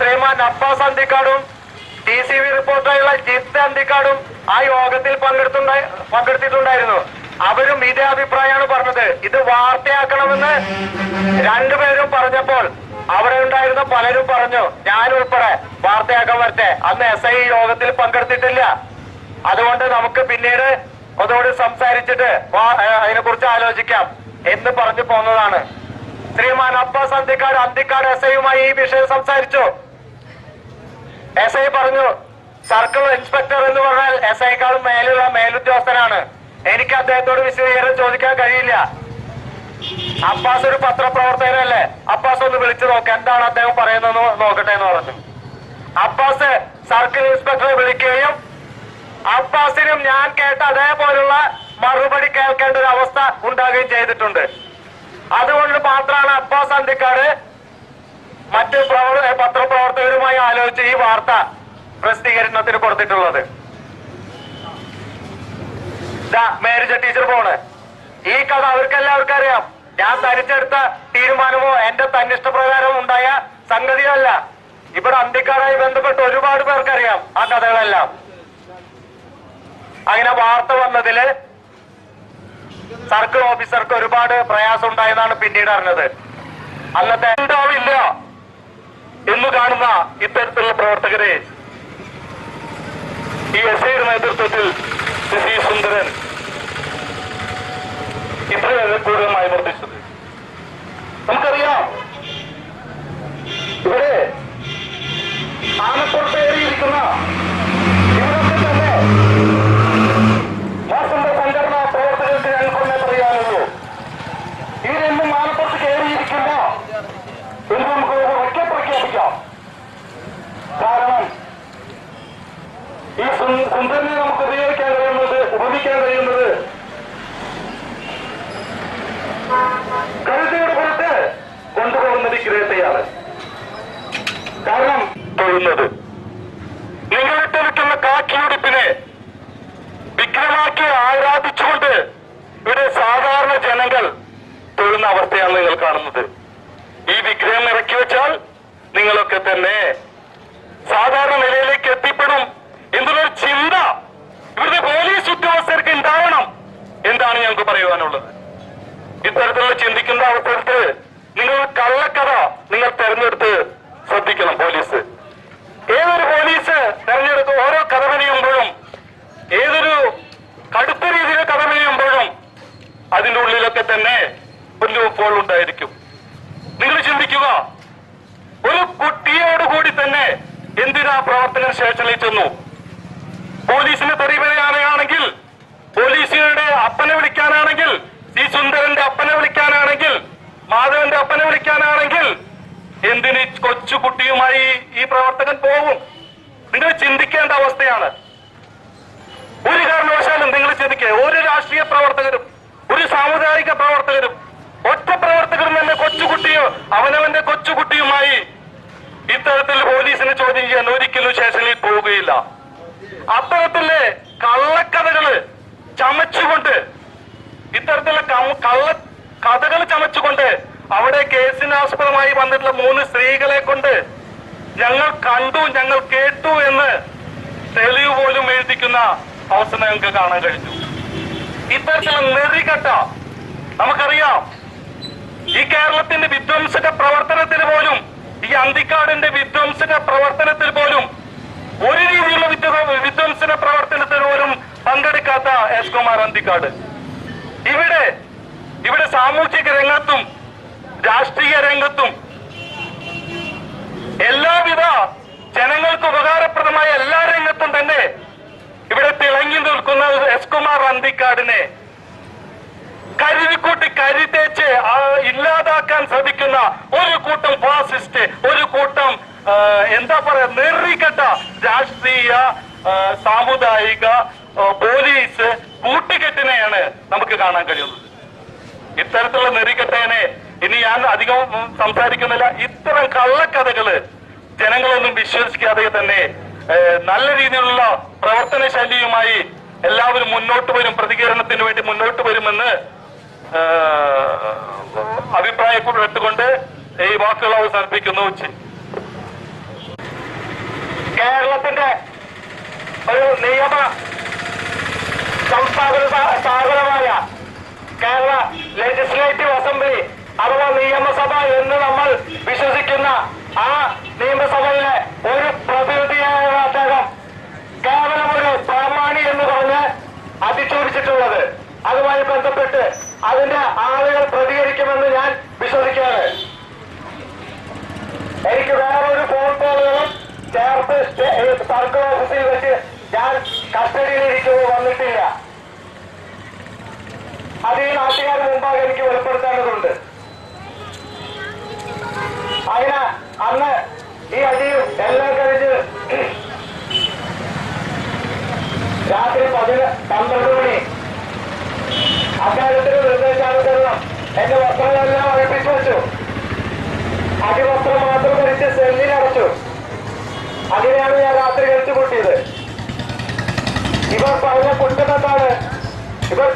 ശ്രീമാൻ അബ്ബാസ് അന്തിക്കാടും T C V റിപ്പോർട്ടറായുള്ള ജിത്ത് അന്തിക്കാടും ആ യോഗത്തിൽ പങ്കെടുത്തുണ്ടായി പങ്കെടുത്തിട്ടുണ്ടായിരുന്നു. അവരും ഇതേ അഭിപ്രായമാണ് പറഞ്ഞത്. ഇത് വാർത്തയാക്കണമെന്ന് രണ്ടുപേരും പറഞ്ഞപ്പോൾ അവിടെ ഉണ്ടായിരുന്ന പലരും പറഞ്ഞു ഞാൻ ഉൾപ്പെടെ വാർത്തയാക്കാൻ വരട്ടെ. അന്ന് എസ് ഐ യോഗത്തിൽ പങ്കെടുത്തിട്ടില്ല. അതുകൊണ്ട് നമുക്ക് പിന്നീട് അതോട് സംസാരിച്ചിട്ട് അതിനെ കുറിച്ച് ആലോചിക്കാം എന്ന് പറഞ്ഞു പോന്നതാണ്. ശ്രീമാൻ അബ്ബാസ് അന്തിക്കാട് അന്തിക്കാട് എസ് ഐയുമായി ഈ വിഷയം സംസാരിച്ചു. എസ് ഐ പറഞ്ഞു സർക്കിൾ ഇൻസ്പെക്ടർ എന്ന് പറഞ്ഞാൽ എസ് ഐക്കാളും മേലുള്ള മേലുദ്യോഗസ്ഥനാണ്. എനിക്ക് അദ്ദേഹത്തോട് വിശദീകരണം ചോദിക്കാൻ കഴിയില്ല. അബ്ബാസ് ഒരു പത്രപ്രവർത്തകനല്ലേ? അബ്ബാസ് ഒന്ന് വിളിച്ചു നോക്ക് എന്താണ് അദ്ദേഹം പറയുന്നതെന്ന് നോക്കട്ടെ എന്ന് പറഞ്ഞു. അബ്ബാസ് സർക്കിൾ ഇൻസ്പെക്ടറെ വിളിക്കുകയും അബ്ബാസിനും ഞാൻ കേട്ട അതേപോലുള്ള മറുപടി കേൾക്കേണ്ട ഒരു അവസ്ഥ ഉണ്ടാകുകയും ചെയ്തിട്ടുണ്ട്. അതുകൊണ്ട് മാത്രമാണ് അബ്ബാസ് അന്തിക്കാട് മറ്റ് പ്രവർ- പത്രപ്രവർത്തകരുമായി ആലോചിച്ച് ഈ വാർത്ത പ്രസിദ്ധീകരണത്തിന് കൊടുത്തിട്ടുള്ളത്. മേരിജ ടീച്ചർ പോണ്. ഈ കഥ അവർക്ക് എല്ലാവർക്കും അറിയാം. ഞാൻ തനിച്ചെടുത്ത തീരുമാനമോ എന്റെ തന്നിഷ്ടപ്രകാരം ഉണ്ടായ സംഗതിയല്ല ഇവിടെ അന്തിക്കാരായി ബന്ധപ്പെട്ട് ഒരുപാട് പേർക്കറിയാം ആ കഥകളെല്ലാം. അങ്ങനെ വാർത്ത വന്നതിൽ സർക്കിൾ ഓഫീസർക്ക് ഒരുപാട് പ്രയാസം ഉണ്ടായതാണ് പിന്നീട് അറിഞ്ഞത്. അന്നത്തെ ഉണ്ടാവില്ല എന്ന് കാണുന്ന ഇത്തരത്തിലുള്ള പ്രവർത്തകരെ ഈ എസ് ഐയുടെ നേതൃത്വത്തിൽ ശശി സുന്ദരൻ ഇത്രയേറെ ക്രൂരമായി വർദ്ധിച്ചത്. നമുക്കറിയാം സുന്ദരനെ നമുക്ക് ഉപയോഗിക്കാൻ കഴിയുന്നത് ഉപയോഗിക്കാൻ കഴിയുന്നത്. കഴുതയുടെ പുറത്ത് കൊണ്ടുപോകുന്നത് ഈ ഗ്രേറ്റയാണ് കാരണം തൊഴുന്നത് നിങ്ങളിട്ട് നിൽക്കുന്ന കാക്കിയുടുപ്പിനെ വിഗ്രഹമാക്കി ആരാധിച്ചുകൊണ്ട് ഇവിടെ സാധാരണ ജനങ്ങൾ തൊഴുന്ന അവസ്ഥയാണ് നിങ്ങൾ കാണുന്നത്. ഈ വിഗ്രഹം ഇറക്കി വെച്ചാൽ നിങ്ങളൊക്കെ തന്നെ സാധാരണ നിലയിലേക്ക് എന്താണ് ഞങ്ങൾക്ക് പറയുവാനുള്ളത്. ഇത്തരത്തിലുള്ള ചിന്തിക്കുന്ന അവസരത്തിൽ നിങ്ങൾ കള്ളക്കഥ നിങ്ങൾ തെരഞ്ഞെടുത്ത് ശ്രദ്ധിക്കണം പോലീസ്. ഏതൊരു പോലീസ് തെരഞ്ഞെടുത്ത് ഓരോ കഥ പണിയുമ്പോഴും ഏതൊരു കടുത്ത രീതിയിൽ കഥ പണിയുമ്പോഴും അതിന്റെ ഉള്ളിലൊക്കെ തന്നെ ഒരു ഫോൾ ഉണ്ടായിരിക്കും. നിങ്ങൾ ചിന്തിക്കുക ഒരു കുട്ടിയോട് കൂടി തന്നെ എന്തിനാ പ്രവർത്തനം ശേഷം ചെന്നു പോലീസിനെ തെറി പറയാനാണെങ്കിൽ പോലീസിന്റെ അപ്പനെ വിളിക്കാനാണെങ്കിൽ സി സുന്ദരന്റെ അപ്പനെ വിളിക്കാനാണെങ്കിൽ മാധവന്റെ അപ്പനെ വിളിക്കാനാണെങ്കിൽ എന്തിന് കൊച്ചുകുട്ടിയുമായി ഈ പ്രവർത്തകൻ പോകും? നിങ്ങൾ ചിന്തിക്കേണ്ട അവസ്ഥയാണ്. ഒരു കാരണവശാലും നിങ്ങൾ ചിന്തിക്കുക ഒരു രാഷ്ട്രീയ പ്രവർത്തകരും ഒരു സാമുദായിക പ്രവർത്തകരും ഒറ്റ പ്രവർത്തകരും തന്നെ കൊച്ചുകുട്ടിയോ അവനവന്റെ കൊച്ചുകുട്ടിയുമായി ഇത്തരത്തിൽ പോലീസിനെ ചോദ്യം ചെയ്യാൻ ഒരിക്കലും സ്റ്റേഷനിൽ പോവുകയില്ല. അത്തരത്തിലെ കള്ളക്കഥകൾ ചമച്ചുകൊണ്ട് ഇത്തരത്തിലുള്ള കള്ള കഥകൾ ചമച്ചുകൊണ്ട് അവിടെ കേസിനാസ്പദമായി വന്നിട്ടുള്ള മൂന്ന് സ്ത്രീകളെ കൊണ്ട് ഞങ്ങൾ കണ്ടു ഞങ്ങൾ കേട്ടു എന്ന് തെളിവ് പോലും എഴുതിക്കുന്ന അവസ്ഥ ഞങ്ങൾക്ക് കാണാൻ കഴിഞ്ഞു. ഇത്തരത്തിലുള്ള നെറികെട്ട നമുക്കറിയാം ഈ കേരളത്തിന്റെ വിധ്വംസക പ്രവർത്തനത്തിൽ പോലും ഈ അന്തിക്കാടിന്റെ വിധ്വംസക പ്രവർത്തനത്തിൽ പോലും ഒരു രീതിയിലുള്ള വിധ്വ- വിധ്വംസന പ്രവർത്തനത്തിൽ പോലും പങ്കെടുക്കാത്ത എസ് കുമാർ അന്തിക്കാട്. ഇവിടെ ഇവിടെ സാമൂഹിക രംഗത്തും രാഷ്ട്രീയ രംഗത്തും എല്ലാവിധ ജനങ്ങൾക്ക് ഉപകാരപ്രദമായ എല്ലാ രംഗത്തും തന്നെ ഇവിടെ തിളങ്ങി നിൽക്കുന്ന എസ് കുമാർ അന്തിക്കാടിനെ കരുതിക്കൂട്ടി കരി തേച്ച് ഇല്ലാതാക്കാൻ ശ്രമിക്കുന്ന ഒരു കൂട്ടം ഫാസിസ്റ്റ് ഒരു കൂട്ടം എന്താ പറയാ നെറികെട്ട രാഷ്ട്രീയ സാമുദായിക ഞാൻ അധികം സംസാരിക്കുന്നില്ല. ഇത്തരം കള്ളക്കഥകൾ ജനങ്ങളൊന്നും വിശ്വസിക്കാതെ തന്നെ നല്ല രീതിയിലുള്ള പ്രവർത്തന ശൈലിയുമായി എല്ലാവരും മുന്നോട്ട് വരും പ്രതികരണത്തിന് വേണ്ടി മുന്നോട്ട് വരുമെന്ന് അഭിപ്രായപ്പെട്ടുകൊണ്ട് ഈ വാക്കുകൾ അവസാനിപ്പിക്കുന്നു. കേരളത്തിന്റെ ഒരു നിയമ സംസ്ഥാപന സ്ഥാപനമായ കേരള ലെജിസ്ലേറ്റീവ് അസംബ്ലി അതിന്റെ ആളുകൾ പ്രതികരിക്കുമെന്ന് ഞാൻ വിശ്വസിക്കുകയാണ്. എനിക്ക് വേറെ ഒരു ഫോൺ കോളുകളും ചേർത്ത് സർക്കിൾ ഓഫീസിൽ വെച്ച് ഞാൻ കസ്റ്റഡിയിലിരിക്കുമ്പോൾ വന്നിട്ടില്ല. അത് ഈ നാട്ടുകാർ മുമ്പാകെ എനിക്ക് വെളിപ്പെടുത്തേണ്ടതുണ്ട്. അതിന് അന്ന് ഈ അടിയും എല്ലാം കഴിഞ്ഞ് രാത്രി പതിന് പന്ത്രണ്ട് മണി. നിർദ്ദേശാനുസരണം എന്റെ വസ്ത്രങ്ങളെല്ലാം അഴിപ്പിച്ചു വെച്ചു. അടിവസ്ത്രം മാത്രം ധരിച്ച് സെല്ലിൽ അടച്ചു. അതിനെയാണ് ഞാൻ രാത്രി കഴിച്ചു കൂട്ടിയത്. ഇവർ പറഞ്ഞ കുറ്റം ഇവർ